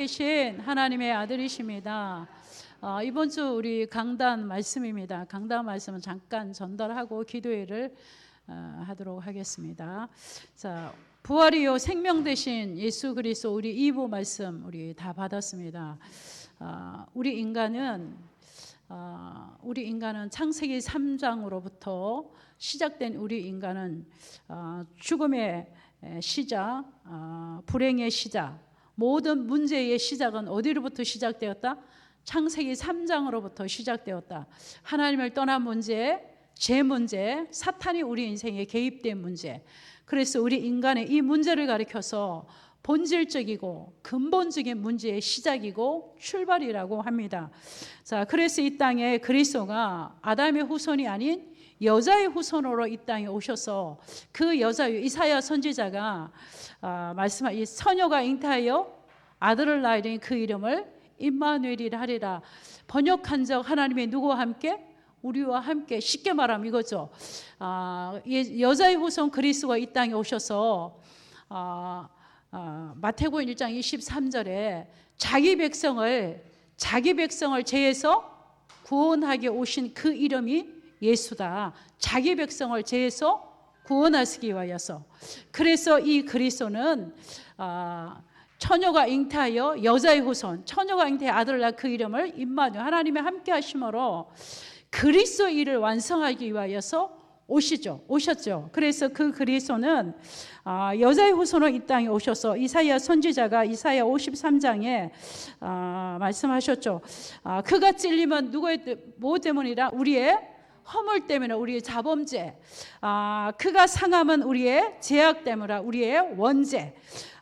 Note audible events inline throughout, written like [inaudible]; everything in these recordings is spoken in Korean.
계신 하나님의 아들이십니다. 어, 이번 주 우리 강단 말씀입니다. 강단 말씀은 잠깐 전달하고 기도회를 어, 하도록 하겠습니다. 자, 부활이요 생명 되신 예수 그리스도 우리 2부 말씀 우리 다 받았습니다. 어, 우리 인간은 어, 우리 인간은 창세기 3장으로부터 시작된 우리 인간은 어, 죽음의 에, 시작, 어, 불행의 시작, 모든 문제의 시작은 어디로부터 시작되었다? 창세기 3장으로부터 시작되었다. 하나님을 떠난 문제, 제 문제, 사탄이 우리 인생에 개입된 문제. 그래서 우리 인간의 이 문제를 가리켜서 본질적이고 근본적인 문제의 시작이고 출발이라고 합니다. 자, 그래서 이 땅에 그리스도가 아담의 후손이 아닌 여자의 후손으로 이 땅에 오셔서 그 여자 이사야 선지자가 아, 말씀한 이 처녀가 잉태하여 아들을 낳으니 그 이름을 임마누엘이라 하리라. 번역한 적 하나님의 누구와 함께 우리와 함께 쉽게 말하면 이거죠. 아, 예, 여자의 후손 그리스도가 이 땅에 오셔서 아, 아, 마태복음 1장 23절에 자기 백성을 자기 백성을 죄에서 구원하게 오신 그 이름이 예수다. 자기 백성을 죄에서 구원하시기 위하여서. 그래서 이 그리스도는 아, 처녀가 잉태하여 여자의 후손, 처녀가 잉태해 아들을 낳그 이름을 임마누 하나님의 함께 하심으로 그리스도 일을 완성하기 위하여서 오시죠. 오셨죠. 그래서 그 그리스도는 아, 여자의 후손으로 이 땅에 오셔서 이사야 선지자가 이사야 53장에 아, 말씀하셨죠. 아, 그가 찔리면 누구의 뭐 때문이라 우리의 허물 때문에 우리의 자범죄, 아, 그가 상함은 우리의 제약 때문에 우리의 원죄,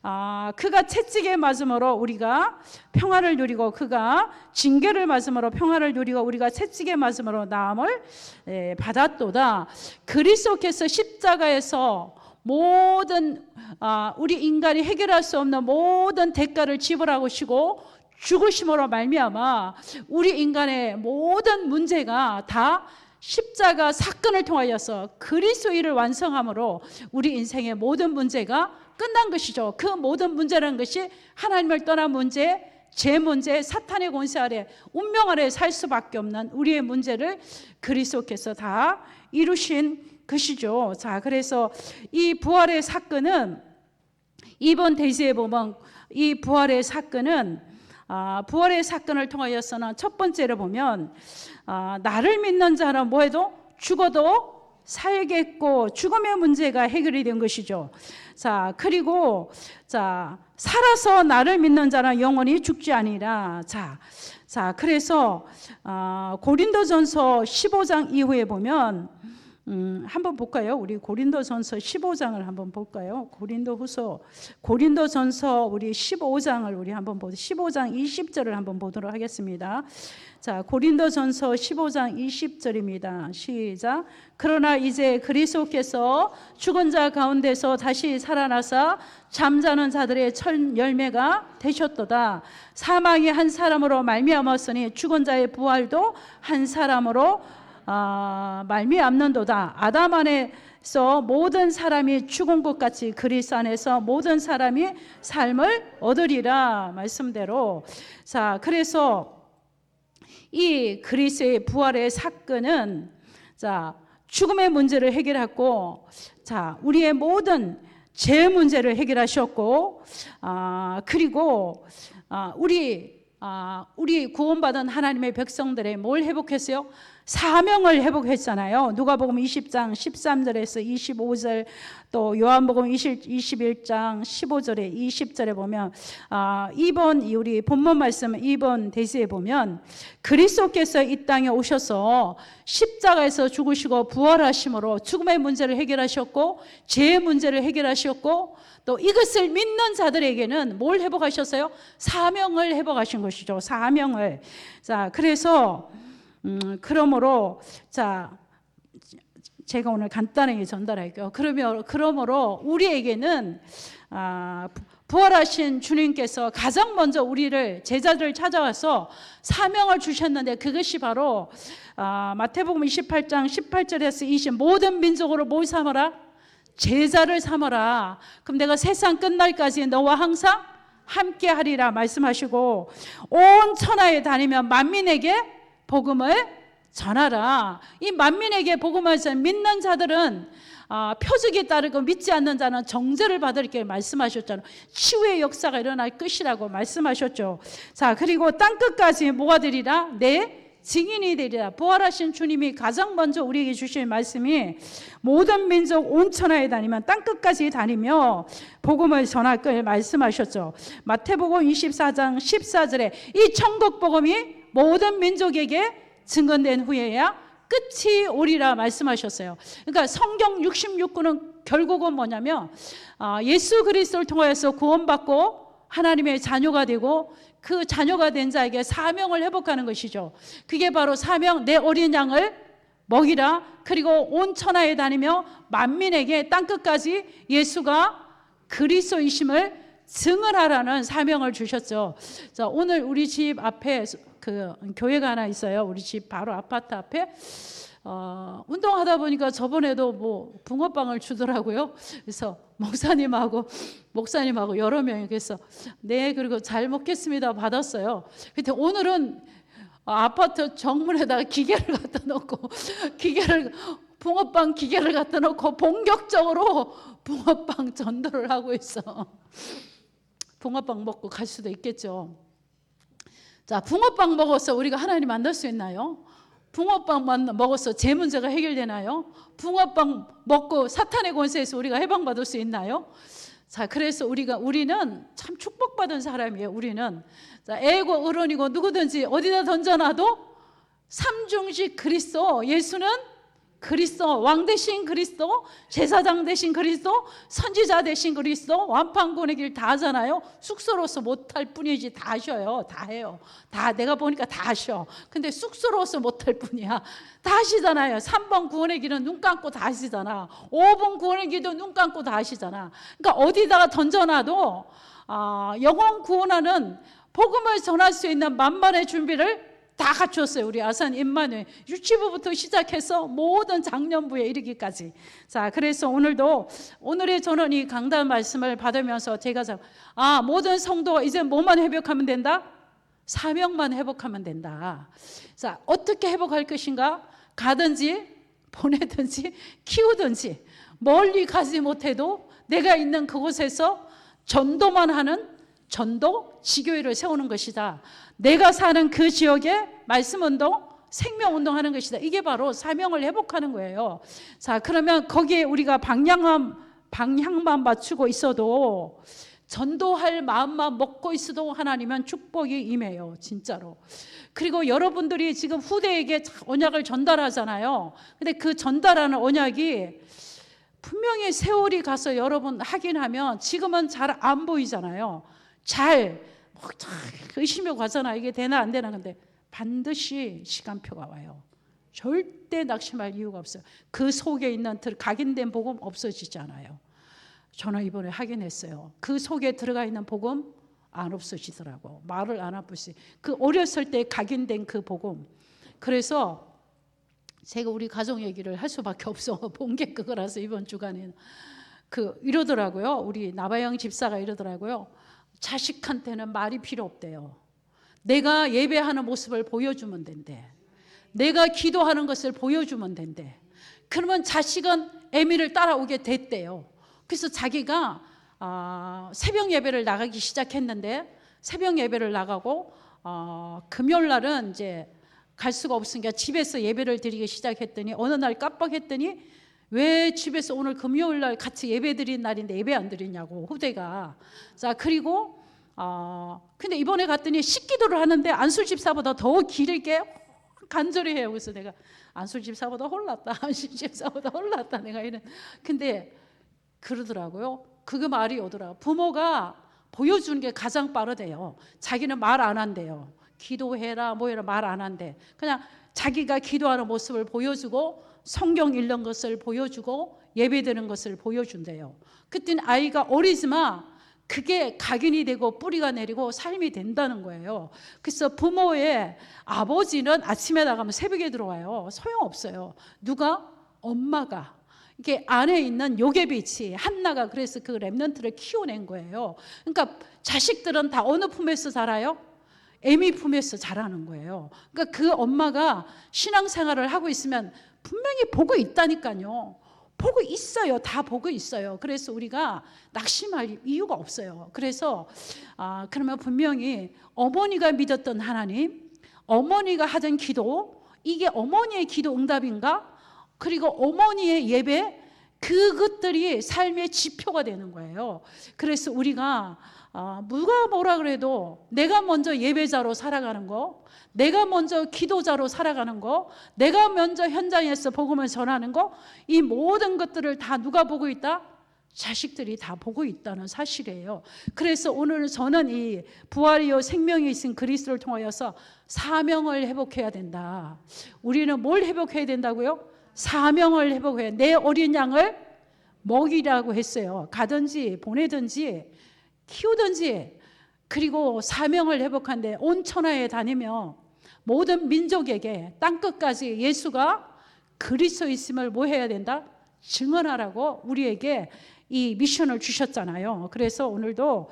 아, 그가 채찍에 맞음으로 우리가 평화를 누리고 그가 징계를 맞음으로 평화를 누리고 우리가 채찍에 맞음으로 나음을 예, 받았도다. 그리스도께서 십자가에서 모든 아, 우리 인간이 해결할 수 없는 모든 대가를 지불하시고 죽으심으로 말미암아 우리 인간의 모든 문제가 다 십자가 사건을 통하여서 그리스도 일을 완성함으로 우리 인생의 모든 문제가 끝난 것이죠. 그 모든 문제라는 것이 하나님을 떠난 문제, 제 문제, 사탄의 권세 아래 운명 아래 살 수밖에 없는 우리의 문제를 그리스도께서 다 이루신 것이죠. 자, 그래서 이 부활의 사건은 이번 대지에 보면 이 부활의 사건은 아, 부활의 사건을 통하여서는 첫 번째로 보면 아, 나를 믿는 자는 뭐해도 죽어도 살겠고 죽음의 문제가 해결이 된 것이죠. 자 그리고 자 살아서 나를 믿는 자는 영원히 죽지 아니라 자. 자, 그래서 아, 고린도전서 15장 이후에 보면 음, 한번 볼까요? 우리 고린도전서 15장을 한번 볼까요? 고린도후서 고린도전서 우리 15장을 우리 한번 보도 15장 20절을 한번 보도록 하겠습니다. 자, 고린도전서 15장 20절입니다. 시작. 그러나 이제 그리스도께서 죽은 자 가운데서 다시 살아나사 잠자는 자들의 첫 열매가 되셨도다. 사망이 한 사람으로 말미암았으니 죽은 자의 부활도 한 사람으로 아, 말미암는도다. 아담 안에서 모든 사람이 죽은 것 같이 그리스 안에서 모든 사람이 삶을 얻으리라 말씀대로. 자, 그래서 이 그리스의 부활의 사건은 자 죽음의 문제를 해결했고, 자 우리의 모든 죄 문제를 해결하셨고, 아 그리고 아, 우리 아, 우리 구원받은 하나님의 백성들의 뭘 회복했어요? 사명을 회복했잖아요. 누가복음 20장 13절에서 25절 또 요한복음 20, 21장 15절에 20절에 보면 아, 이번 우리 본문 말씀 2번 대시에 보면 그리스도께서 이 땅에 오셔서 십자가에서 죽으시고 부활하심으로 죽음의 문제를 해결하셨고 죄의 문제를 해결하셨고 또 이것을 믿는 자들에게는 뭘 회복하셨어요? 사명을 회복하신 것이죠. 사명을. 자, 그래서 음, 그러므로 자 제가 오늘 간단하게 전달할게요. 그러면 그러므로 우리에게는 아, 부활하신 주님께서 가장 먼저 우리를 제자들을 찾아와서 사명을 주셨는데 그것이 바로 아, 마태복음 28장 18절에서 20 모든 민족으로 뭘 삼아라? 제자를 삼아라. 그럼 내가 세상 끝날까지 너와 항상 함께 하리라 말씀하시고 온 천하에 다니며 만민에게 복음을 전하라. 이 만민에게 복음을 전 믿는 자들은 아, 표적에 따르고 믿지 않는 자는 정죄를 받을 게 말씀하셨잖아요. 치유의 역사가 일어날 것이라고 말씀하셨죠. 자, 그리고 땅 끝까지 뭐가 되리라? 내 증인이 되리라. 부활하신 주님이 가장 먼저 우리에게 주신 말씀이 모든 민족 온 천하에 다니면 땅 끝까지 다니며 복음을 전할 걸 말씀하셨죠. 마태복음 24장 14절에 이 천국 복음이 모든 민족에게 증언된 후에야 끝이 오리라 말씀하셨어요. 그러니까 성경 66구는 결국은 뭐냐면 아, 예수 그리스도를 통하여서 구원받고 하나님의 자녀가 되고 그 자녀가 된 자에게 사명을 회복하는 것이죠. 그게 바로 사명 내 어린 양을 먹이라 그리고 온 천하에 다니며 만민에게 땅 끝까지 예수가 그리스도이심을 증언하라는 사명을 주셨죠. 자, 오늘 우리 집 앞에 그 교회가 하나 있어요. 우리 집 바로 아파트 앞에 어, 운동하다 보니까 저번에도 뭐 붕어빵을 주더라고요. 그래서 목사님하고 목사님하고 여러 명이 그래서 네 그리고 잘 먹겠습니다 받았어요. 근데 오늘은 아파트 정문에다가 기계를 갖다 놓고 기계를 붕어빵 기계를 갖다 놓고 본격적으로 붕어빵 전도를 하고 있어. 붕어빵 먹고 갈 수도 있겠죠. 자, 붕어빵 먹어서 우리가 하나님 만날 수 있나요? 붕어빵만 먹어서 제 문제가 해결되나요? 붕어빵 먹고 사탄의 권세에서 우리가 해방받을 수 있나요? 자, 그래서 우리가 우리는 참 축복받은 사람이에요. 우리는 자, 애고 어른이고 누구든지 어디다 던져놔도 삼중식 그리스도 예수는 그리스도 왕 대신 그리스도 제사장 대신 그리스도 선지자 대신 그리스도 완판군의 길 다 하잖아요. 숙소로서 못할 뿐이지 다 하셔요. 다 해요. 다 내가 보니까 다 하셔 근데 숙소로서 못할 뿐이야. 다 하시잖아요. 3번 구원의 길은 눈 감고 다 하시잖아. 5번 구원의 길도 눈 감고 다 하시잖아. 그러니까 어디다가 던져놔도 아, 영혼 구원하는 복음을 전할 수 있는 만반의 준비를 다 갖췄어요. 우리 아산 임마누엘 유치부부터 시작해서 모든 작년부에 이르기까지. 자, 그래서 오늘도 오늘의 저는 이 강단 말씀을 받으면서 제가 아 모든 성도 이제 뭐만 회복하면 된다? 사명만 회복하면 된다. 자, 어떻게 회복할 것인가? 가든지 보내든지 키우든지 멀리 가지 못해도 내가 있는 그곳에서 전도만 하는 전도 지교회를 세우는 것이다. 내가 사는 그 지역에 말씀 운동, 생명 운동하는 것이다. 이게 바로 사명을 회복하는 거예요. 자, 그러면 거기에 우리가 방향만 방향만 맞추고 있어도 전도할 마음만 먹고 있어도 하나님은 축복이 임해요. 진짜로. 그리고 여러분들이 지금 후대에게 언약을 전달하잖아요. 근데 그 전달하는 언약이 분명히 세월이 가서 여러분 확인하면 지금은 잘 안 보이잖아요. 잘 의심이 가잖아. 이게 되나 안 되나. 근데 반드시 시간표가 와요. 절대 낙심할 이유가 없어요. 그 속에 있는 각인된 복음 없어지지 않아요. 저는 이번에 확인했어요. 그 속에 들어가 있는 복음 안 없어지더라고. 말을 안 아프시. 그 어렸을 때 각인된 그 복음. 그래서 제가 우리 가정 얘기를 할 수밖에 없어. [laughs] 본 게 그거라서 이번 주간에는 그 이러더라고요. 우리 나바영 집사가 이러더라고요. 자식한테는 말이 필요 없대요. 내가 예배하는 모습을 보여주면 된대. 내가 기도하는 것을 보여주면 된대. 그러면 자식은 애미를 따라오게 됐대요. 그래서 자기가 어, 새벽 예배를 나가기 시작했는데 새벽 예배를 나가고 어, 금요일 날은 이제 갈 수가 없으니까 집에서 예배를 드리기 시작했더니 어느 날 깜빡했더니 왜 집에서 오늘 금요일 날 같이 예배 드린 날인데 예배 안 드리냐고 후대가. 자 그리고 어 근데 이번에 갔더니 식기도를 하는데 안술 집사보다 더 길게 간절히 해요. 그래서 내가 안술 집사보다 홀랐다 [laughs] 안술 집사보다 홀랐다 내가 이런 근데 그러더라고요. 그거 말이 오더라 부모가 보여주는 게 가장 빠르대요. 자기는 말 안 한대요. 기도해라 뭐 해라 말 안 한대. 그냥 자기가 기도하는 모습을 보여주고 성경 읽는 것을 보여주고 예배드는 것을 보여준대요. 그때는 아이가 어리지만 그게 각인이 되고 뿌리가 내리고 삶이 된다는 거예요. 그래서 부모의 아버지는 아침에 나가면 새벽에 들어와요. 소용없어요. 누가? 엄마가. 이게 안에 있는 요괴빛이 한나가 그래서 그 랩런트를 키워낸 거예요. 그러니까 자식들은 다 어느 품에서 자라요? 애미 품에서 자라는 거예요. 그러니까 그 엄마가 신앙생활을 하고 있으면 분명히 보고 있다니까요. 보고 있어요. 다 보고 있어요. 그래서 우리가 낙심할 이유가 없어요. 그래서 아, 그러면 분명히 어머니가 믿었던 하나님, 어머니가 하던 기도, 이게 어머니의 기도 응답인가? 그리고 어머니의 예배, 그것들이 삶의 지표가 되는 거예요. 그래서 우리가 아, 누가 뭐라 그래도 내가 먼저 예배자로 살아가는 거, 내가 먼저 기도자로 살아가는 거, 내가 먼저 현장에서 복음을 전하는 거, 이 모든 것들을 다 누가 보고 있다? 자식들이 다 보고 있다는 사실이에요. 그래서 오늘 저는 이 부활이요 생명이 있은 그리스도를 통하여서 사명을 회복해야 된다. 우리는 뭘 회복해야 된다고요? 사명을 회복해야 내 어린 양을 먹이라고 했어요. 가든지 보내든지 키우든지 그리고 사명을 회복한데 온 천하에 다니며 모든 민족에게 땅 끝까지 예수가 그리스도 있음을 뭐 해야 된다? 증언하라고 우리에게 이 미션을 주셨잖아요. 그래서 오늘도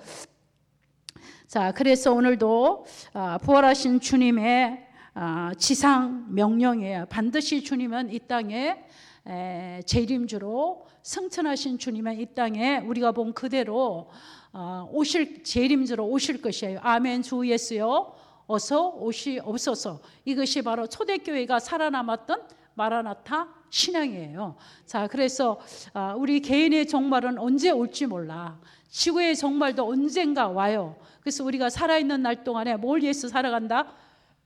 자, 그래서 오늘도 아, 부활하신 주님의 아, 지상 명령이에요. 반드시 주님은 이 땅에 에, 재림주로 승천하신 주님은 이 땅에 우리가 본 그대로 어, 오실 재림주로 오실 것이에요. 아멘 주 예수여 어서 오시옵소서. 이것이 바로 초대교회가 살아남았던 마라나타 신앙이에요. 자, 그래서 아, 우리 개인의 종말은 언제 올지 몰라. 지구의 종말도 언젠가 와요. 그래서 우리가 살아있는 날 동안에 뭘 위해서 살아간다?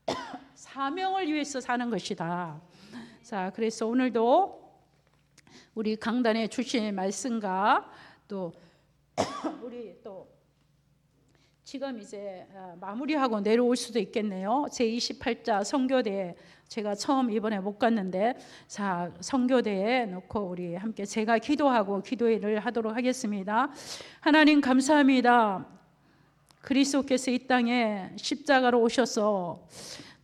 [coughs] 사명을 위해서 사는 것이다. 자, 그래서 오늘도 우리 강단에 주신 말씀과 또 [coughs] 우리 또 지금 이제 어, 마무리하고 내려올 수도 있겠네요. 제 28자 성교대 제가 처음 이번에 못 갔는데 자 성교대에 놓고 우리 함께 제가 기도하고 기도회를 하도록 하겠습니다. 하나님 감사합니다. 그리스도께서 이 땅에 십자가로 오셔서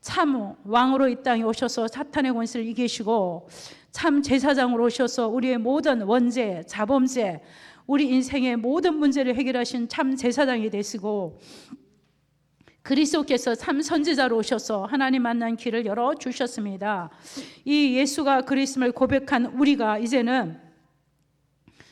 참 왕으로 이 땅에 오셔서 사탄의 권세를 이기시고 참 제사장으로 오셔서 우리의 모든 원죄, 자범죄, 우리 인생의 모든 문제를 해결하신 참 제사장이 되시고 그리스도께서 참 선지자로 오셔서 하나님 만난 길을 열어 주셨습니다. 이 예수가 그리스도를 고백한 우리가 이제는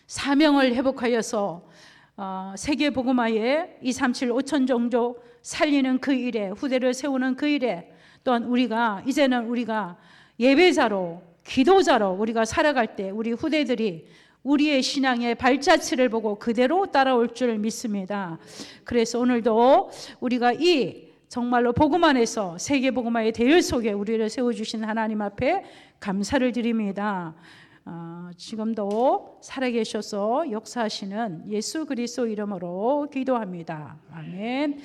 사명을 회복하여서 어, 세계 복음화에 237 5천 종족 살리는 그 일에 후대를 세우는 그 일에 또한 우리가 이제는 우리가 예배자로 기도자로 우리가 살아갈 때 우리 후대들이 우리의 신앙의 발자취를 보고 그대로 따라올 줄 믿습니다. 그래서 오늘도 우리가 이 정말로 복음 안에서 세계 복음화의 대열 속에 우리를 세워 주신 하나님 앞에 감사를 드립니다. 어, 지금도 살아계셔서 역사하시는 예수 그리스도 이름으로 기도합니다. 아멘.